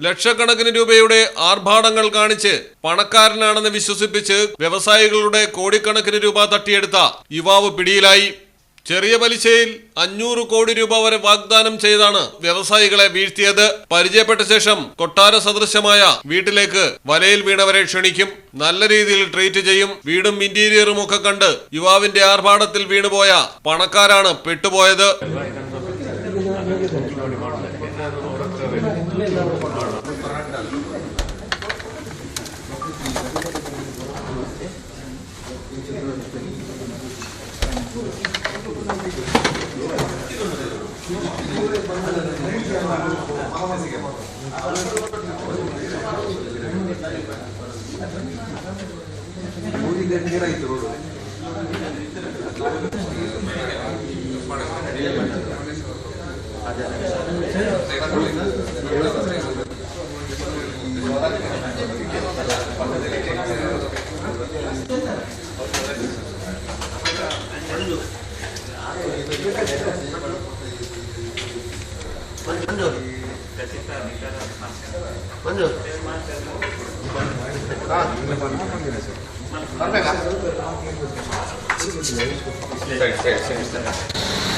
ലക്ഷക്കണക്കിന് രൂപയുടെ ആർഭാടങ്ങൾ കാണിച്ച് പണക്കാരനാണെന്ന് വിശ്വസിപ്പിച്ച് വ്യവസായികളുടെ കോടിക്കണക്കിന് രൂപ തട്ടിയെടുത്ത യുവാവ് പിടിയിലായി. ചെറിയ പലിശയിൽ അഞ്ഞൂറ് കോടി രൂപ വരെ വാഗ്ദാനം ചെയ്താണ് വ്യവസായികളെ വീഴ്ത്തിയത്. പരിചയപ്പെട്ട ശേഷം കൊട്ടാര സദൃശമായ വീട്ടിലേക്ക് വലയിൽ വീണവരെ ക്ഷണിക്കും. നല്ല രീതിയിൽ ട്രീറ്റ് ചെയ്യും. വീടും ഇന്റീരിയറും ഒക്കെ കണ്ട് യുവാവിന്റെ ആർഭാടത്തിൽ വീണുപോയ പണക്കാരാണ് പെട്ടുപോയത്. ಮೂರಿಗೆ ನೀರಾಯ್ತು ರೋಡು. Thanks, thanks, thanks.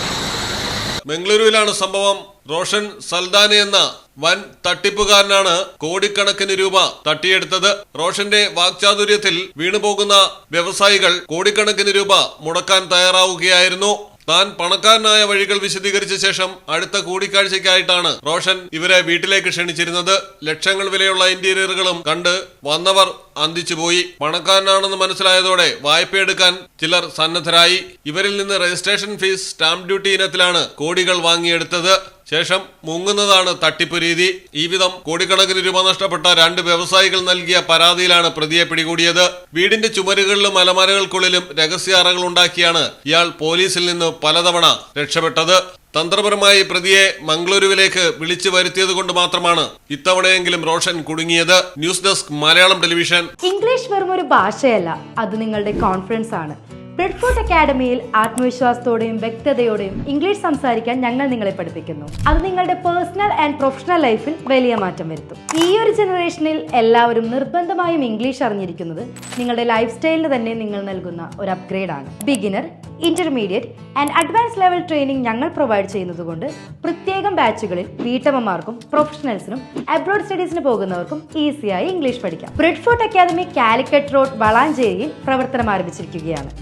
ബംഗളൂരുവിലാണ് സംഭവം. റോഷൻ സൽദാനെ എന്ന വൻ തട്ടിപ്പുകാരനാണ് കോടിക്കണക്കിന് രൂപ തട്ടിയെടുത്തത്. റോഷന്റെ വാക്ചാതുര്യത്തിൽ വീണുപോകുന്ന വ്യവസായികൾ കോടിക്കണക്കിന് രൂപ മുടക്കാൻ തയ്യാറാവുകയായിരുന്നു. താൻ പണക്കാരനായ വഴികൾ വിശദീകരിച്ച ശേഷം അടുത്ത കൂടിക്കാഴ്ചയ്ക്കായിട്ടാണ് റോഷൻ ഇവരെ വീട്ടിലേക്ക് ക്ഷണിച്ചിരുന്നത്. ലക്ഷങ്ങൾ വിലയുള്ള ഇന്റീരിയറുകളും കണ്ട് വന്നവർ അന്തിച്ചുപോയി പണക്കാരനാണെന്ന് മനസ്സിലായതോടെ വായ്പയെടുക്കാൻ ചിലർ സന്നദ്ധരായി. ഇവരിൽ നിന്ന് രജിസ്ട്രേഷൻ ഫീസ് സ്റ്റാമ്പ് ഡ്യൂട്ടി ഇനത്തിലാണ് കോടികൾ വാങ്ങിയെടുത്തത്. ശേഷം മുങ്ങുന്നതാണ് തട്ടിപ്പ് രീതി. ഈ വിധം കോടിക്കണക്കിന് രൂപ നഷ്ടപ്പെട്ട രണ്ട് വ്യവസായികൾ നൽകിയ പരാതിയിലാണ് പ്രതിയെ പിടികൂടിയത്. വീടിന്റെ ചുമരുകളിലും അലമാരകൾക്കുള്ളിലും രഹസ്യ അറകൾ ഉണ്ടാക്കിയാണ് ഇയാൾ പോലീസിൽ നിന്ന് പലതവണ രക്ഷപ്പെട്ടത്. തന്ത്രപരമായി പ്രതിയെ മംഗളൂരുവിലേക്ക് വിളിച്ചു വരുത്തിയത് കൊണ്ട് മാത്രമാണ് ഇത്തവണയെങ്കിലും റോഷൻ കുടുങ്ങിയത്. News desk Malayalam television. English വെറും ഒരു ഭാഷയല്ല. അത് നിങ്ങളുടെ കോൺഫിഡൻസ് ആണ് ബ്രെഡ്ഫോർട്ട് അക്കാഡമിയിൽ ആത്മവിശ്വാസത്തോടെയും വ്യക്തതയോടെയും ഇംഗ്ലീഷ് സംസാരിക്കാൻ ഞങ്ങൾ നിങ്ങളെ പഠിപ്പിക്കുന്നു. അത് നിങ്ങളുടെ പേഴ്സണൽ ആൻഡ് പ്രൊഫഷണൽ ലൈഫിൽ വലിയ മാറ്റം വരുത്തും. ഈ ഒരു ജനറേഷനിൽ എല്ലാവരും നിർബന്ധമായും ഇംഗ്ലീഷ് അറിഞ്ഞിരിക്കുന്നത് നിങ്ങളുടെ ലൈഫ് സ്റ്റൈലിന് തന്നെ നിങ്ങൾ നൽകുന്ന ഒരു അപ്ഗ്രേഡ് ആണ്. Beginner intermediate and advance level training ഞങ്ങൾ പ്രൊവൈഡ് ചെയ്യുന്നതുകൊണ്ട് പ്രത്യേകം ബാച്ചുകളിൽ വീട്ടമ്മമാർക്കും പ്രൊഫഷണൽസിനും അബ്രോഡ് സ്റ്റഡീസിന് പോകുന്നവർക്കും ഈസിയായി ഇംഗ്ലീഷ് പഠിക്കാം. ബ്രെഡ്ഫോർട്ട് അക്കാദമി കാലിക്കറ്റ് റോഡ് വളാഞ്ചേരിയിൽ പ്രവർത്തനം ആരംഭിച്ചിരിക്കുകയാണ്.